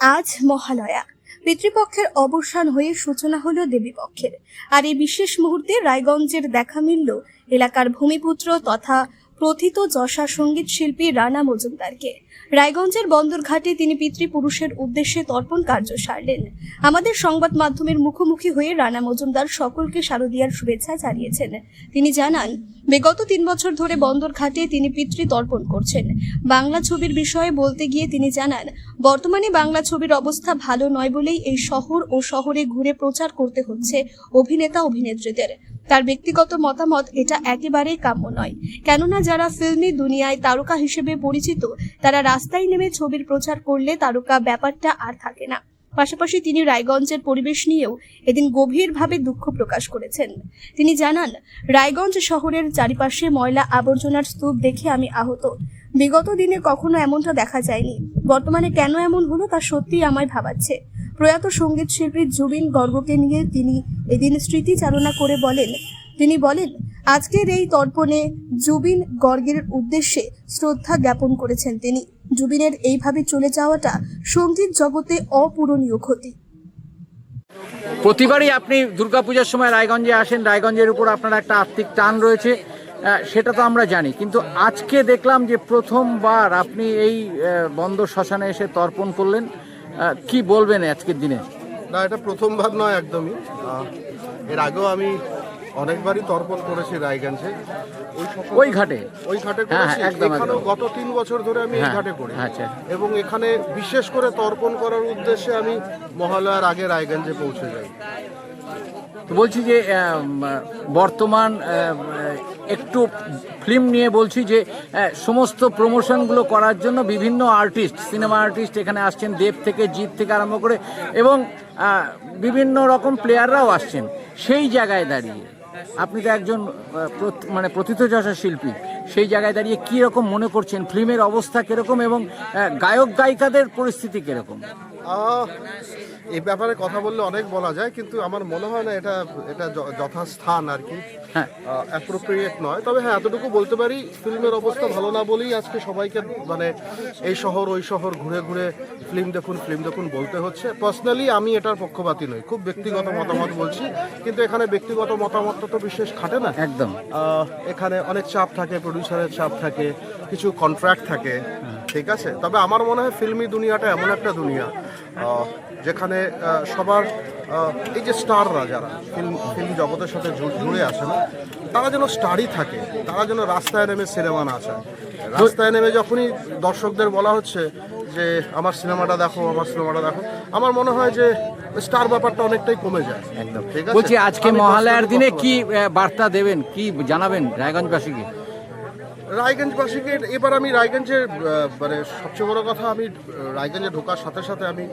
আজ মহালয়া। পিতৃপক্ষের অবসান হয়ে সূচনা হলো দেবীপক্ষের। আর এই বিশেষ মুহূর্তে রায়গঞ্জের দেখা মিলল এলাকার ভূমিপুত্র তথা প্রথিত যশা সংগীত শিল্পী রানা মজুমদারকে। রায়গঞ্জের বন্দরঘাটে তিনি পিতৃপুরুষের উদ্দেশ্যে তর্পণ কার্য সারলেন। আমাদের সংবাদ মাধ্যমের মুখোমুখি হয়ে রানা মজুমদার সকলকে শারদীয়ার শুভেচ্ছা জানিয়েছেন। তিনি জানান, বিগত তিন বছর ধরে বন্দরঘাটে তিনি পিতৃ তর্পণ করছেন। বাংলা ছবির বিষয়ে বলতে গিয়ে তিনি জানান, বর্তমানে বাংলা ছবির অবস্থা ভালো নয় বলেই এই শহর ও শহরে ঘুরে প্রচার করতে হচ্ছে অভিনেতা অভিনেত্রীদের তার ব্যক্তিগত মতামত এটা একেবারেই কাম্য নয়। কেননা যারা ফিল্মি দুনিয়ায় তারকা হিসেবে পরিচিত, তারা রাস্তায় নেমে ছবির প্রচার করলে তারকা ব্যাপারটা আর থাকে না। পাশাপাশি তিনি রায়গঞ্জের পরিবেশ নিয়েও এদিন গভীরভাবে দুঃখ প্রকাশ করেছেন। তিনি জানান, রায়গঞ্জ শহরের চারিপাশে ময়লা আবর্জনার স্তূপ দেখে আমি আহত। বিগত দিনে কখনো এমনটা দেখা যায়নি। বর্তমানে কেন এমন হলো তা সত্যিই আমায় ভাবাচ্ছে। প্রয়াত সংগীত শিল্পী জুবিন গর্গকে নিয়ে তিনি এদিন স্মৃতিচারণা করে বলেন, তিনি বলেন, আজকের এই তর্পণে জুবিন গর্গের উদ্দেশ্যে শ্রদ্ধা জ্ঞাপন করেছেন তিনি। জুবিনের এইভাবে চলে যাওয়াটা সংগীত জগতে অপূরণীয় ক্ষতি। প্রতিবারই আপনি দুর্গাপূজার সময় রায়গঞ্জে আসেন, রায়গঞ্জের উপর আপনার একটা আর্থিক টান রয়েছে সেটা তো আমরা জানি। কিন্তু আজকে দেখলাম যে প্রথমবার আপনি এই বন্দর শ্মশানে এসে তর্পণ করলেন। কি বলবেন আজকের দিনে? না এটা প্রথমবার নয় একদমই। এর আগেও আমি অনেকবারই তর্পণ করেছি রায়গঞ্জে। ওই ঘাটে? ওই ঘাটে হ্যাঁ, একদম, একদম। গত তিন বছর ধরে আমি এই হ্যাঁ, ঘাটে করি। আচ্ছা। এবং এখানে বিশেষ করে তর্পণ করার উদ্দেশ্যে আমি মহালয়ার আগে রায়গঞ্জে পৌঁছে যাই। তো বলছি যে বর্তমান একটু ফিল্ম নিয়ে বলছি যে সমস্ত প্রমোশনগুলো করার জন্য বিভিন্ন আর্টিস্ট সিনেমা আর্টিস্ট এখানে আসছেন, দেব থেকে জিৎ থেকে আরম্ভ করে এবং বিভিন্ন রকম প্লেয়াররাও আসছেন। সেই জায়গায় দাঁড়িয়ে, আপনি তো একজন মানে প্রথিতযশা শিল্পী, সেই জায়গায় দাঁড়িয়ে কী রকম মনে করছেন? ফিল্মের অবস্থা কীরকম এবং গায়ক গায়িকাদের পরিস্থিতি কীরকম? এই ব্যাপারে কথা বললে অনেক বলা যায় কিন্তু আমার মনে হয় না এটা এটা যথাস্থান আর কি। হ্যাঁ। অ্যাপ্রোপ্রিয়েট নয়। তবে হ্যাঁ এতটুকু বলতে পারি ফিল্মের অবস্থা ভালো না বলেই আজকে সবাইকে মানে এই শহর ওই শহর ঘুরে ঘুরে ফিল্ম দেখুন ফিল্ম দেখুন বলতে হচ্ছে। পার্সোনালি আমি এটার পক্ষপাতী নই। খুব ব্যক্তিগত মতামত বলছি কিন্তু এখানে ব্যক্তিগত মতামতটা তো বিশেষ খাটে না। একদম। এখানে অনেক চাপ থাকে প্রডিউসারের চাপ থাকে কিছু কন্ট্রাক্ট থাকে ঠিক আছে? তবে আমার মনে হয় ফিল্মি দুনিয়াটা এমন একটা দুনিয়া যেখানে সবার এই যে স্টাররা যারা ফিল্ম ফিল্ম জগতের সাথে জুড়ে আসে না তারা যেন স্টারই থাকে তারা যেন রাস্তায় নেমে সিনেমা না চায়। রাস্তায় নেমে যখনই দর্শকদের বলা হচ্ছে যে আমার সিনেমাটা দেখো আমার সিনেমাটা দেখো আমার মনে হয় যে স্টার ব্যাপারটা অনেকটাই কমে যায়। একদম। ঠিক আছে? বলছি আজকে মহালয়ার দিনে। কি বার্তা দেবেন? কি জানাবেন রায়গঞ্জবাসীকে? রায়গঞ্জবাসীকে, এবার আমি রায়গঞ্জের মানে সবচেয়ে বড় কথা আমি রায়গঞ্জে ঢোকার সাথে সাথে আমি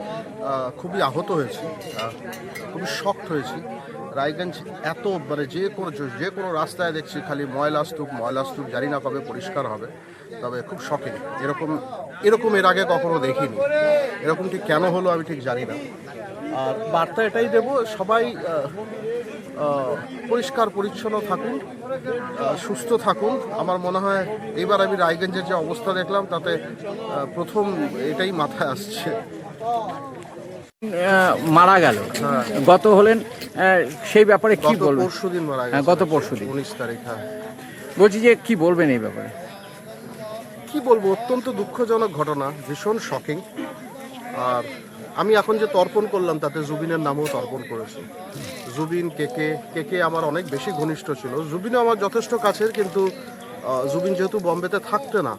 খুবই আহত হয়েছি খুবই শক্ত হয়েছি। রায়গঞ্জ এত মানে যে কোনো যে কোনো রাস্তায় দেখছি খালি ময়লা স্তূপ ময়লা স্তূপ, জানি না কবে পরিষ্কার হবে, তবে খুব শখে এরকম এরকম এর আগে কখনো দেখিনি। এরকম ঠিক কেন হলো আমি ঠিক জানি না। আর বার্তা এটাই দেবো সবাই পরিষ্কার পরিচ্ছন্ন থাকুন সুস্থ থাকুন। আমার মনে হয় এবার আমি রায়গঞ্জের যে অবস্থা দেখলাম তাতে প্রথম এটাই মাথায় আসছে। মারা গেল। গত হলেন সেই ব্যাপারে কি গত বলবেন? পরশু দিন মারা গেল গেছে। গত পরশুদিন। উনিশ তারিখ হ্যাঁ। বলছি যে কি বলবেন এই ব্যাপারে? কি বলব অত্যন্ত দুঃখজনক ঘটনা ভীষণ শকিং আর আমি এখন যে তর্পণ করলাম, তাতে জুবিনের নামও তর্পণ করেছি। জুবিন কেকে কেকে আমার অনেক বেশি ঘনিষ্ঠ ছিল। জুবিনও আমার যথেষ্ট কাছের, কিন্তু জুবিন যেহেতু বম্বেতে থাকতে না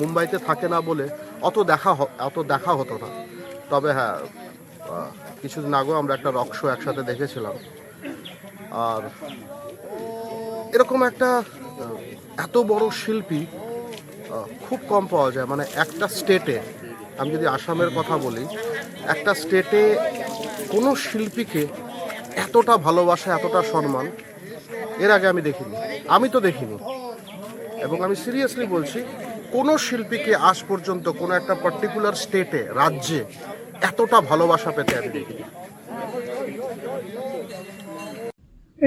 মুম্বাইতে থাকে না বলে অত দেখা অত দেখা হতো না। তবে হ্যাঁ কিছুদিন আগেও আমরা একটা রক শো একসাথে দেখেছিলাম। আর এরকম একটা, এত বড় শিল্পী খুব কম পাওয়া যায়। মানে একটা স্টেটে আমি যদি আসামের কথা বলি, একটা স্টেটে কোনো শিল্পীকে এতটা ভালোবাসা, এতটা সম্মান এর আগে আমি দেখিনি। আমি তো দেখিনি। এবং আমি সিরিয়াসলি বলছি, কোনো শিল্পীকে আজ পর্যন্ত কোনো একটা পার্টিকুলার স্টেটে রাজ্যে এতটা ভালোবাসা পেতে আমি দেখিনি।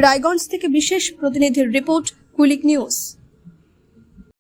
রায়গঞ্জ থেকে বিশেষ প্রতিনিধির রিপোর্ট কুলিক নিউজ।